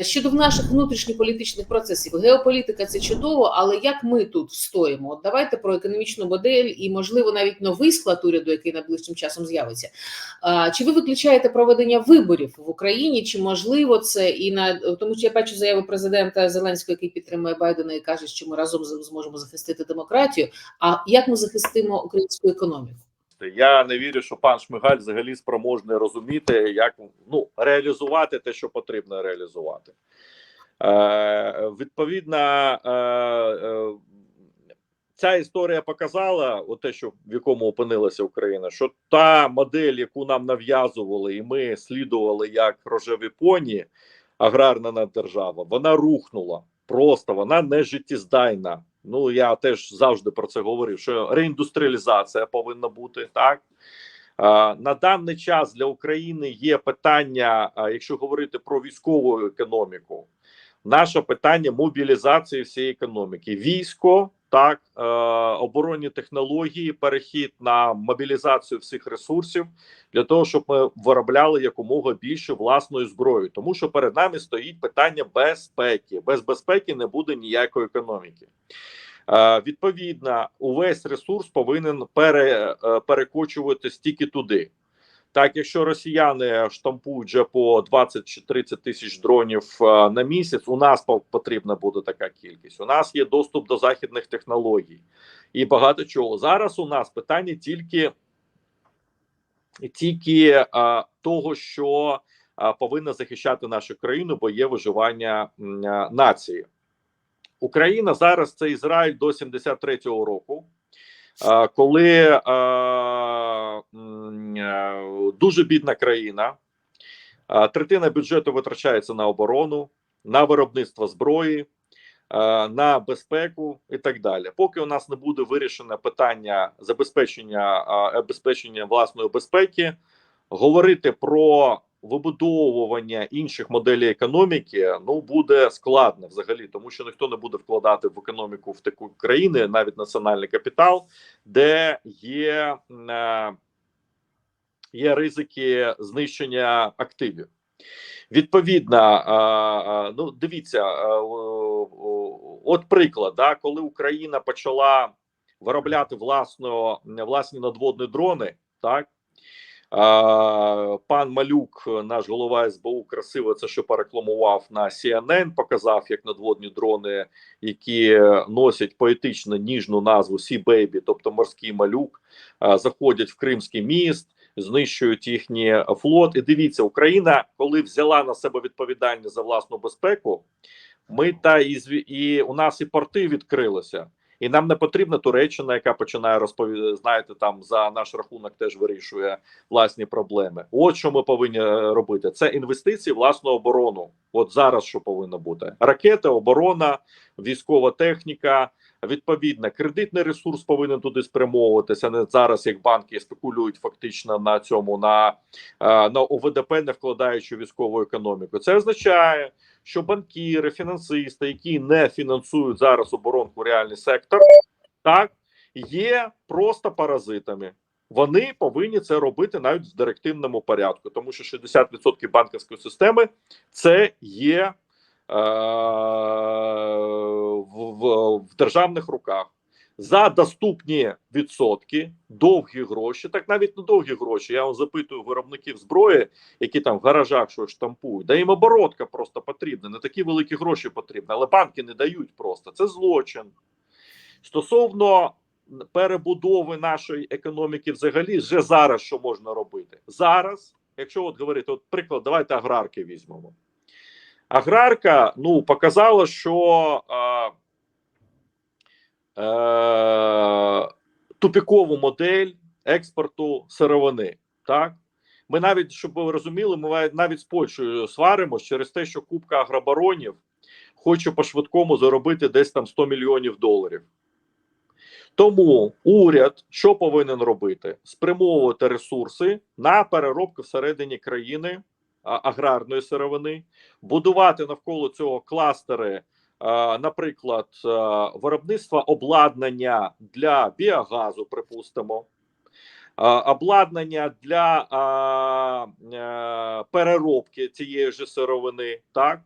Щодо наших внутрішньополітичних процесів, геополітика це чудово, але як ми тут стоїмо? От давайте про економічну модель і, можливо, навіть новий склад уряду, який найближчим часом з'явиться. Чи ви виключаєте проведення виборів в Україні? Чи можливо це і на тому, що я бачу заяви президента Зеленського, який підтримує Байдена і каже, що ми разом зможемо захистити демократію? А як ми захистимо українську економіку? Я не вірю, що пан Шмигаль взагалі спроможний розуміти, як ну реалізувати те, що потрібно реалізувати. Е, Відповідно, е, е, ця історія показала, от те, що в якому опинилася Україна, що та модель, яку нам нав'язували, і ми слідували як рожеві поні, аграрна наддержава, вона рухнула. Просто вона не життєздайна. Ну я теж завжди про це говорив. Що реіндустріалізація повинна бути так. На даний час для України є питання, якщо говорити про військову економіку, наше питання мобілізації всієї економіки. Військо, так, е, оборонні технології, перехід на мобілізацію всіх ресурсів для того, щоб ми виробляли якомога більше власної зброї, тому що перед нами стоїть питання безпеки. Без безпеки не буде ніякої економіки. Е, відповідно, увесь ресурс повинен пере, е, перекочуватись тільки туди. Так, якщо росіяни штампують вже по 20 чи 30 тисяч дронів е, на місяць, у нас по- потрібна буде така кількість. У нас є доступ до західних технологій і багато чого. Зараз у нас питання тільки, тільки е, того, що е, повинна захищати нашу країну, бо є виживання е, нації. Україна зараз це Ізраїль до 73-го року, коли е, е, дуже бідна країна, е, третина бюджету витрачається на оборону, на виробництво зброї, е, на безпеку і так далі. Поки у нас не буде вирішено питання забезпечення е, забезпечення власної безпеки, говорити про вибудовування інших моделей економіки ну буде складно взагалі, тому що ніхто не буде вкладати в економіку в таку країни, навіть національний капітал, де є, е, є ризики знищення активів. Відповідно, ну дивіться, от приклад, да, коли Україна почала виробляти власно, власні надводні дрони, так пан Малюк, наш голова СБУ, красиво це що порекламував на CNN, показав як надводні дрони, які носять поетично ніжну назву Sea Baby, тобто морський малюк, заходять в Кримський міст знищують їхній флот. І дивіться, Україна, коли взяла на себе відповідальність за власну безпеку, ми та і, і у нас і порти відкрилися. І нам не потрібна Туреччина, яка починає розповідати, знаєте, там за наш рахунок теж вирішує власні проблеми. От що ми повинні е, робити: це інвестиції власну оборону. От зараз що повинно бути: ракети, оборона, військова техніка. Відповідно, кредитний ресурс повинен туди спрямовуватися. Не зараз, як банки спекулюють фактично на цьому на, е, на ОВДП, не вкладаючи військову економіку. Це означає, що банкіри, фінансисти, які не фінансують зараз оборонку реальний сектор, так є просто паразитами. Вони повинні це робити навіть в директивному порядку, тому що 60% банківської системи це є в, в, в державних руках. За доступні відсотки, довгі гроші, так навіть не довгі гроші. Я вам запитую виробників зброї, які там в гаражах щось штампують. Да їм оборотка просто потрібна, не такі великі гроші потрібні, але банки не дають просто. Це злочин. Стосовно перебудови нашої економіки, взагалі, вже зараз що можна робити? Зараз, якщо от говорити, от приклад, давайте аграрки візьмемо. Аграрка ну, показала, що е, е, тупікову модель експорту сировини. Так? Ми навіть, щоб ви розуміли, ми навіть з Польщею сваримось через те, що Кубка агробаронів хоче по-швидкому заробити десь там 100 мільйонів доларів. Тому уряд що повинен робити? Спрямовувати ресурси на переробку всередині країни аграрної сировини, будувати навколо цього кластери, наприклад, виробництва обладнання для біогазу, припустимо, обладнання для а, переробки цієї ж сировини, так?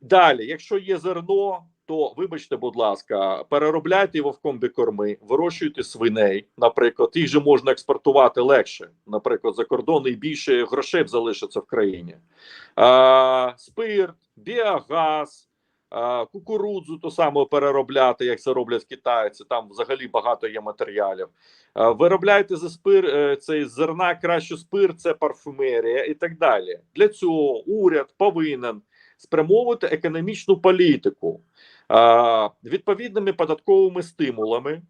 Далі, якщо є зерно, то вибачте, будь ласка, переробляйте його в комбікорми, вирощуйте свиней. Наприклад, їх же можна експортувати легше, наприклад, за кордон і більше грошей залишиться в країні. А, спирт, біогаз, а, кукурудзу то саме переробляти, як це роблять китайці. Там взагалі багато є матеріалів. А, виробляйте за спир е, цей зерна краще спирт, це парфумерія і так далі. Для цього уряд повинен спрямовувати економічну політику відповідними податковими стимулами,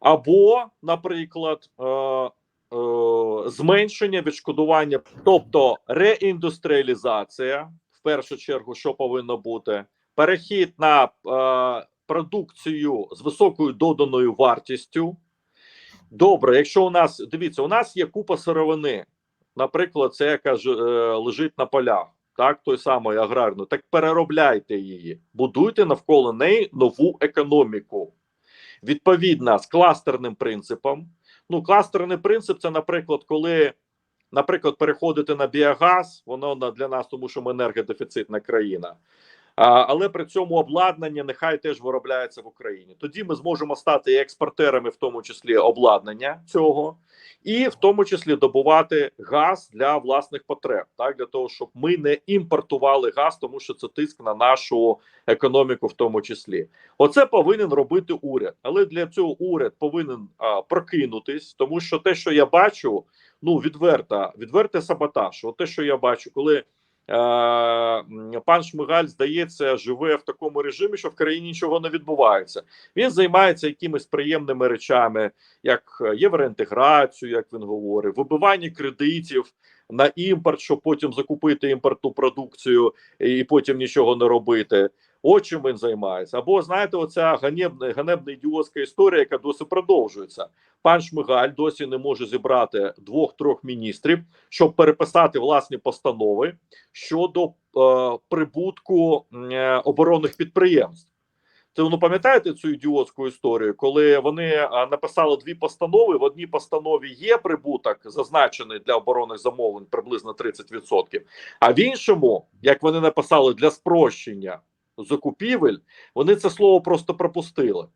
або, наприклад, зменшення відшкодування, тобто реіндустріалізація, в першу чергу, що повинно бути, перехід на продукцію з високою доданою вартістю. Добре, якщо у нас дивіться, у нас є купа сировини, наприклад, це яка е, лежить на полях так, той самої аграрної, так переробляйте її, будуйте навколо неї нову економіку. Відповідно, з кластерним принципом. Ну, кластерний принцип це, наприклад, коли, наприклад, переходити на біогаз, воно для нас, тому що ми енергодефіцитна країна. Але при цьому обладнання нехай теж виробляється в Україні. Тоді ми зможемо стати експортерами, в тому числі обладнання цього, і в тому числі добувати газ для власних потреб, так для того, щоб ми не імпортували газ, тому що це тиск на нашу економіку, в тому числі. Оце повинен робити уряд. Але для цього уряд повинен а, прокинутись, тому що те, що я бачу, ну відверта, відвертий саботаж. От те, що я бачу, коли. Е, пан Шмигаль здається, живе в такому режимі, що в країні нічого не відбувається. Він займається якимись приємними речами, як е, євроінтеграцію, як він говорить, вибивання кредитів на імпорт, щоб потім закупити імпортну продукцію і потім нічого не робити. От чим він займається. Або знаєте, оця ганебна ганебна ідіотська історія, яка досі продовжується. Пан Шмигаль досі не може зібрати двох-трьох міністрів, щоб переписати власні постанови щодо е, прибутку е, оборонних підприємств. Це ну пам'ятаєте цю ідіотську історію, коли вони е, написали дві постанови. В одній постанові є прибуток, зазначений для оборонних замовлень приблизно 30%, а в іншому, як вони написали для спрощення закупівель, вони це слово просто пропустили.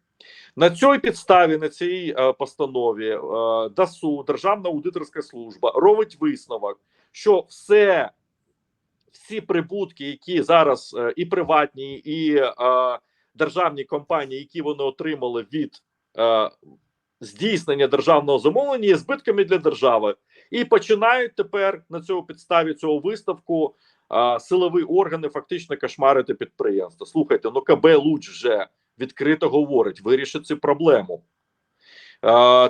На цій підставі, на цій е, постанові, е, ДАСУ, Державна аудиторська служба, робить висновок, що все, всі прибутки, які зараз е, і приватні, і е, державні компанії, які вони отримали від е, здійснення державного замовлення, є збитками для держави, і починають тепер на цьому підставі цього виставку е, силові органи фактично кошмарити підприємства. Слухайте, ну КБ Луч вже відкрито говорить, вирішить цю проблему.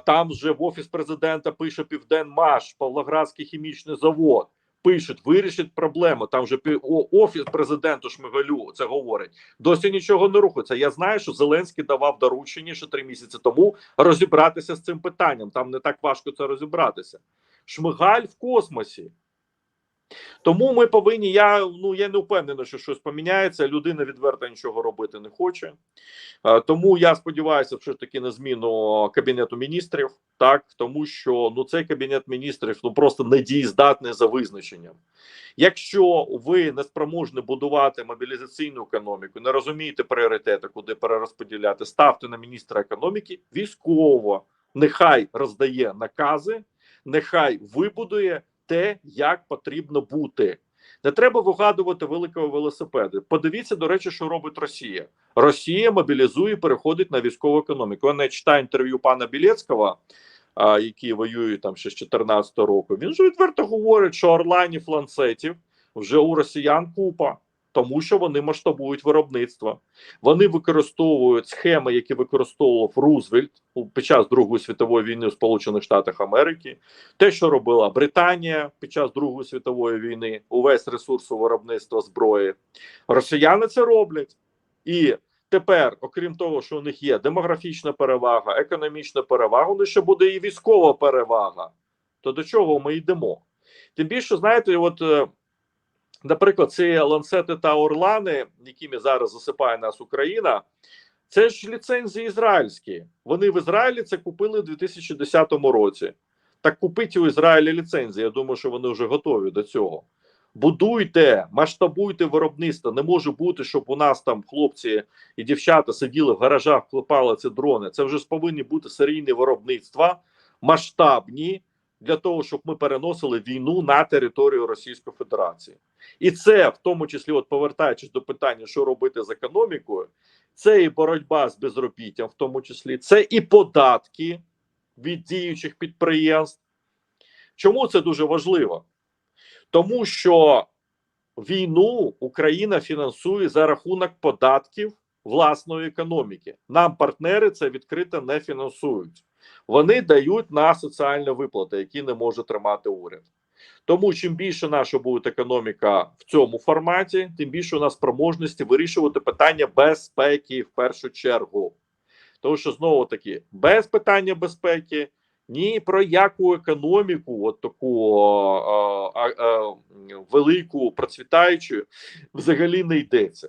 Там же в офіс президента пише Південмаш, Павлоградський хімічний завод. Пишуть, вирішить проблему. Там же офіс президенту Шмигалю це говорить. Досі нічого не рухається. Я знаю, що Зеленський давав доручення ще три місяці тому розібратися з цим питанням. Там не так важко це розібратися. Шмигаль в космосі. Тому ми повинні. Я ну я не впевнений, що щось поміняється. Людина відверто нічого робити не хоче. Е, Тому я сподіваюся, все ж таки на зміну кабінету міністрів, так тому що ну цей кабінет міністрів ну просто недієздатний за визначенням. Якщо ви не спроможні будувати мобілізаційну економіку, не розумієте пріоритети, куди перерозподіляти, ставте на міністра економіки військово, нехай роздає накази, нехай вибудує те, як потрібно бути. Не треба вигадувати великого велосипеда. Подивіться, до речі, що робить Росія. Росія мобілізує, і переходить на військову економіку. Я не читаю інтерв'ю пана Білецького, який воює там ще з 14 року. Він же відверто говорить, що орланів ланцетів вже у росіян купа, тому що вони масштабують виробництво. Вони використовують схеми, які використовував Рузвельт під час Другої світової війни в Сполучених Штатах Америки. Те, що робила Британія під час Другої світової війни, увесь ресурс виробництва зброї. Росіяни це роблять. І тепер, окрім того, що у них є демографічна перевага, економічна перевага, у них ще буде і військова перевага. То до чого ми йдемо? Тим більше, знаєте, от. Наприклад, ці ланцети та орлани, якими зараз засипає нас Україна, це ж ліцензії ізраїльські. Вони в Ізраїлі це купили у 2010 році. Так купить у Ізраїлі ліцензії. Я думаю, що вони вже готові до цього. Будуйте, масштабуйте виробництво. Не може бути, щоб у нас там хлопці і дівчата сиділи в гаражах, клепали ці дрони. Це вже повинні бути серійні виробництва, масштабні для того, щоб ми переносили війну на територію Російської Федерації. І це в тому числі, от повертаючись до питання, що робити з економікою, це і боротьба з безробіттям, в тому числі, це і податки від діючих підприємств. Чому це дуже важливо? Тому що війну Україна фінансує за рахунок податків власної економіки. Нам партнери це відкрито не фінансують. Вони дають на соціальні виплати, які не може тримати уряд. Тому чим більше наша буде економіка в цьому форматі, тим більше у нас спроможності вирішувати питання безпеки в першу чергу. Тому що знову таки без питання безпеки ні про яку економіку, от таку а, а, а, велику процвітаючу, взагалі не йдеться.